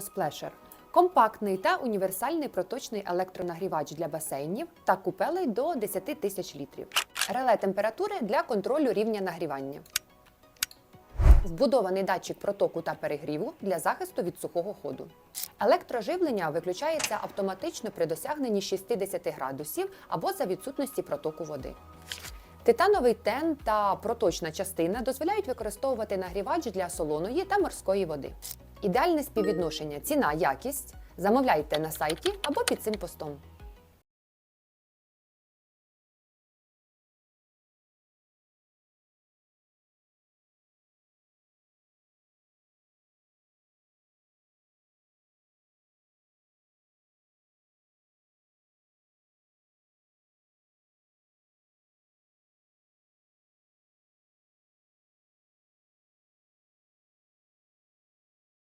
Splasher – компактний та універсальний проточний електронагрівач для басейнів та купелей до 10 тисяч літрів. Реле температури для контролю рівня нагрівання. Вбудований датчик протоку та перегріву для захисту від сухого ходу. Електроживлення виключається автоматично при досягненні 60 градусів або за відсутності протоку води. Титановий тен та проточна частина дозволяють використовувати нагрівач для солоної та морської води. Ідеальне співвідношення ціна-якість замовляйте на сайті або під цим постом.